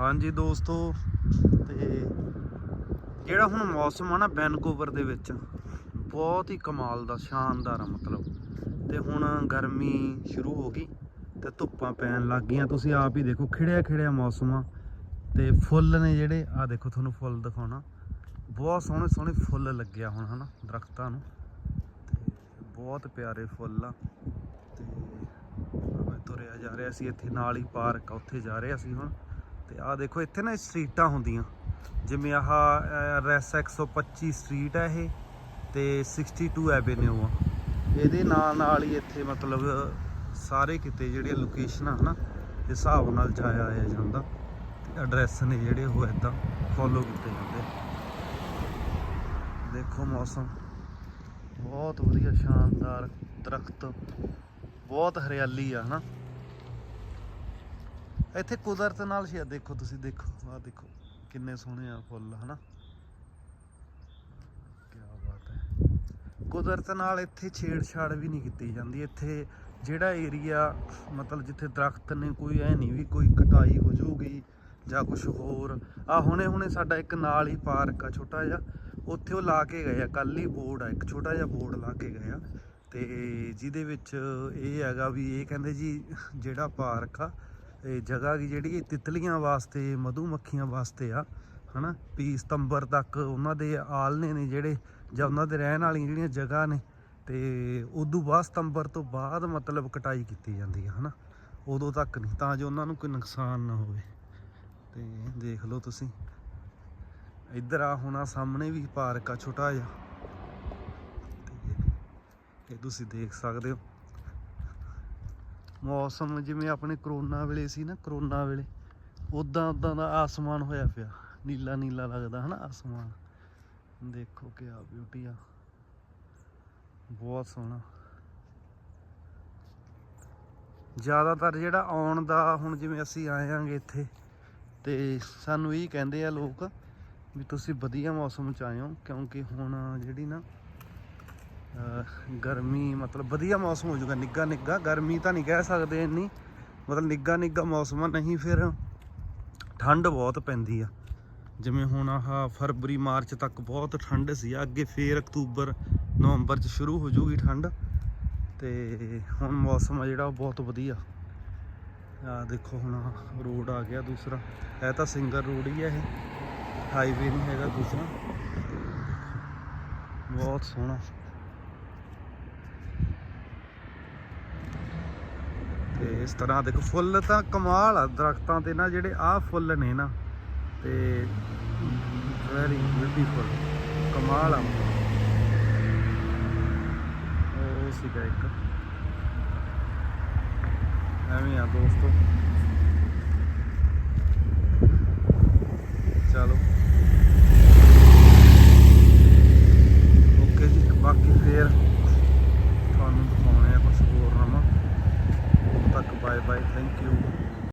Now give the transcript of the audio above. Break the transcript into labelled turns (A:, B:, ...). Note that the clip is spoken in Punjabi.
A: ਹਾਂਜੀ ਦੋਸਤੋ, ਤੇ ਜਿਹੜਾ ਹੁਣ ਮੌਸਮ ਆ ਨਾ ਵੈਨਕੂਵਰ ਦੇ ਵਿੱਚ, ਬਹੁਤ ਹੀ ਕਮਾਲ ਦਾ, ਸ਼ਾਨਦਾਰ ਆ ਮਤਲਬ। ਤੇ ਹੁਣ ਗਰਮੀ ਸ਼ੁਰੂ ਹੋ ਗਈ ਤੇ ਧੁੱਪਾਂ ਪੈਣ ਲੱਗ ਗਈਆਂ। ਤੁਸੀਂ ਆਪ ਹੀ ਦੇਖੋ ਖਿੜਿਆ ਖਿੜਿਆ ਮੌਸਮ ਆ। ਤੇ ਫੁੱਲ ਨੇ ਜਿਹੜੇ ਆ ਦੇਖੋ ਤੁਹਾਨੂੰ ਫੁੱਲ ਦਿਖਾਉਣਾ। ਬਹੁਤ ਸੋਹਣੇ ਸੋਹਣੇ ਫੁੱਲ ਲੱਗਿਆ ਹੁਣ, ਹਨਾ, ਦਰਖਤਾਂ ਨੂੰ। ਤੇ ਬਹੁਤ ਪਿਆਰੇ ਫੁੱਲ ਆ। ਤੇ ਤੁਰਿਆ ਜਾ ਰਿਹਾ ਸੀ ਇੱਥੇ, ਨਾਲ ਹੀ ਪਾਰਕ ਆ, ਉੱਥੇ ਜਾ ਰਿਹਾ ਸੀ ਹੁਣ। ਤੇ ਆਹ ਦੇਖੋ, ਇੱਥੇ ਨਾ ਸਟਰੀਟਾਂ ਹੁੰਦੀਆਂ। ਜਿਵੇਂ ਆਹ ਰੈਸ 125 ਸਟਰੀਟ ਹੈ ਇਹ ਤੇ 62 ਐਵੇਨਿਊ ਆ। ਇਹਦੇ ਨਾਲ ਨਾਲ ਹੀ ਇੱਥੇ ਮਤਲਬ ਸਾਰੇ ਕਿਤੇ ਜਿਹੜੀਆਂ ਲੋਕੇਸ਼ਨਾਂ ਹਨਾ ਇਸ ਹਿਸਾਬ ਨਾਲ ਜਾਇਆ ਆਇਆ ਜਾਂਦਾ। ਤੇ ਐਡਰੈਸ ਨੇ ਜਿਹੜੇ ਉਹ ਇਦਾਂ ਫੋਲੋ ਕੀਤੇ ਜਾਂਦੇ। ਦੇਖੋ ਮੌਸਮ। ਬਹੁਤ ਵਧੀਆ, ਸ਼ਾਨਦਾਰ ਦਰਖਤ। ਬਹੁਤ ਹਰਿਆਲੀ ਆ, ਹਨਾ? ਇੱਥੇ ਕੁਦਰਤ ਨਾਲ ਸ਼ਿਆ ਦੇਖੋ ਤੁਸੀਂ, ਦੇਖੋ, ਆਹ ਦੇਖੋ, ਕਿੰਨੇ ਸੋਹਣੇ ਆ ਫੁੱਲ, ਹਨਾ? ਕੀ ਬਾਤ ਹੈ। ਕੁਦਰਤ ਨਾਲ ਇੱਥੇ ਛੇੜਛਾੜ ਵੀ ਨਹੀਂ ਕੀਤੀ ਜਾਂਦੀ। ਇੱਥੇ ਜਿਹੜਾ ਏਰੀਆ ਮਤਲਬ ਜਿੱਥੇ ਦਰਖਤ ਨੇ, ਕੋਈ ਐ ਨਹੀਂ ਵੀ ਕੋਈ ਕਟਾਈ ਹੋ ਜਾਊਗੀ ਜਾਂ ਕੁਝ ਹੋਰ। ਆ ਹੁਣੇ ਹੁਣੇ ਸਾਡਾ ਇੱਕ ਨਾਲ ਹੀ ਪਾਰਕ ਆ, ਛੋਟਾ ਜਿਹਾ। ਉੱਥੇ ਉਹ ਲਾ ਕੇ ਗਏ ਆ ਕੱਲ ਹੀ ਬੋਰਡ ਆ, ਇੱਕ ਛੋਟਾ ਜਿਹਾ ਬੋਰਡ ਲਾ ਕੇ ਗਏ ਆ। ਤੇ ਜਿਹਦੇ ਵਿੱਚ ਇਹ ਹੈਗਾ ਵੀ, ਇਹ ਕਹਿੰਦੇ ਜੀ, ਜਿਹੜਾ ਪਾਰਕ ਆ ਇਹ ਜਗ੍ਹਾ ਕੀ ਜਿਹੜੀ ਇਹ ਤਿਤਲੀਆਂ ਵਾਸਤੇ, ਮਧੂਮੱਖੀਆਂ ਵਾਸਤੇ ਆ, ਹਨਾ? ਵੀ ਸਤੰਬਰ ਤੱਕ ਉਹਨਾਂ ਦੇ ਆਲਣੇ ਨੇ ਜਿਹੜੇ, ਜਾਂ ਉਹਨਾਂ ਦੇ ਰਹਿਣ ਵਾਲੀਆਂ ਜਿਹੜੀਆਂ ਜਗ੍ਹਾ ਨੇ, ਤੇ ਉਦੋਂ ਬਾਅਦ ਸਤੰਬਰ ਤੋਂ ਬਾਅਦ ਮਤਲਬ ਕਟਾਈ ਕੀਤੀ ਜਾਂਦੀ ਹੈ ਹਨਾ? ਉਦੋਂ ਤੱਕ ਨਹੀਂ, ਤਾਂ ਜੋ ਉਹਨਾਂ ਨੂੰ ਕੋਈ ਨੁਕਸਾਨ ਨਾ ਹੋਵੇ। ਤੇ ਦੇਖ ਲਓ ਤੁਸੀਂ। ਇੱਧਰ ਆ, ਹੁਣ ਸਾਹਮਣੇ ਵੀ ਪਾਰਕ ਆ, ਛੋਟਾ ਜਿਹਾ। ਇਹ ਤੁਸੀਂ ਦੇਖ ਸਕਦੇ ਹੋ। ਮੌਸਮ ਜਿਵੇਂ ਆਪਣੇ ਕਰੋਨਾ ਵੇਲੇ ਸੀ ਨਾ, ਕਰੋਨਾ ਵੇਲੇ ਉਦਾਂ ਉਦਾਂ ਦਾ ਆਸਮਾਨ ਹੋਇਆ ਪਿਆ। ਨੀਲਾ ਨੀਲਾ ਲੱਗਦਾ ਹਨਾ ਆਸਮਾਨ। ਦੇਖੋ ਕਿਆ ਬਿਊਟੀ ਆ। ਬਹੁਤ ਸੋਹਣਾ। ਜ਼ਿਆਦਾਤਰ ਜਿਹੜਾ ਆਉਣ ਦਾ ਹੁਣ ਜਿਵੇਂ ਅਸੀਂ ਆਏ ਆਂਗੇ ਇੱਥੇ, ਤੇ ਸਾਨੂੰ ਇਹ ਕਹਿੰਦੇ ਆ ਲੋਕ ਵੀ ਤੁਸੀਂ ਵਧੀਆ ਮੌਸਮ ਚ ਆਏ ਹੋ, ਕਿਉਂਕਿ ਹੁਣ ਜਿਹੜੀ ਨਾ ਗਰਮੀ, ਮਤਲਬ ਵਧੀਆ ਮੌਸਮ ਹੋ ਜਾਊਗਾ ਨਿੱਗਾ ਨਿੱਗਾ ਗਰਮੀ ਤਾਂ ਨਹੀਂ ਕਹਿ ਸਕਦੇ ਇੰਨੀ। ਮਤਲਬ ਨਿੱਗਾ ਨਿੱਗਾ ਮੌਸਮ ਆ, ਨਹੀਂ ਫਿਰ ਠੰਡ ਬਹੁਤ ਪੈਂਦੀ ਆ। ਜਿਵੇਂ ਹੁਣ ਆਹ ਫਰਵਰੀ, ਮਾਰਚ ਤੱਕ ਬਹੁਤ ਠੰਡ ਸੀ। ਅੱਗੇ ਫੇਰ ਅਕਤੂਬਰ, ਨਵੰਬਰ ਚ ਸ਼ੁਰੂ ਹੋ ਜਾਊਗੀ ਠੰਡ। ਤੇ ਹੁਣ ਮੌਸਮ ਆ ਜਿਹੜਾ, ਉਹ ਬਹੁਤ ਵਧੀਆ। ਆ ਦੇਖੋ ਹੁਣ ਰੋਡ ਆ ਗਿਆ ਦੂਸਰਾ। ਇਹ ਤਾਂ ਸਿੰਗਲ ਰੋਡ ਹੀ ਹੈ ਇਹ। ਹਾਈਵੇ ਨਹੀਂ ਹੈਗਾ ਦੂਸਰਾ। ਬਹੁਤ ਸੋਹਣਾ। ਤੇ ਇਸ ਤਰ੍ਹਾਂ ਦੇਖੋ, ਫੁੱਲ ਤਾਂ ਕਮਾਲ ਆ, ਦਰਖਤਾਂ ਤੇ ਨਾ ਜਿਹੜੇ ਆਹ ਫੁੱਲ ਨੇ ਨਾ, ਤੇ ਵੈਰੀ ਬਿਊਟੀਫੁਲ ਕਮਾਲ ਆ। ਉਹ ਸੀਗਾ ਇੱਕ। ਐਵੇਂ ਆ ਦੋਸਤੋ।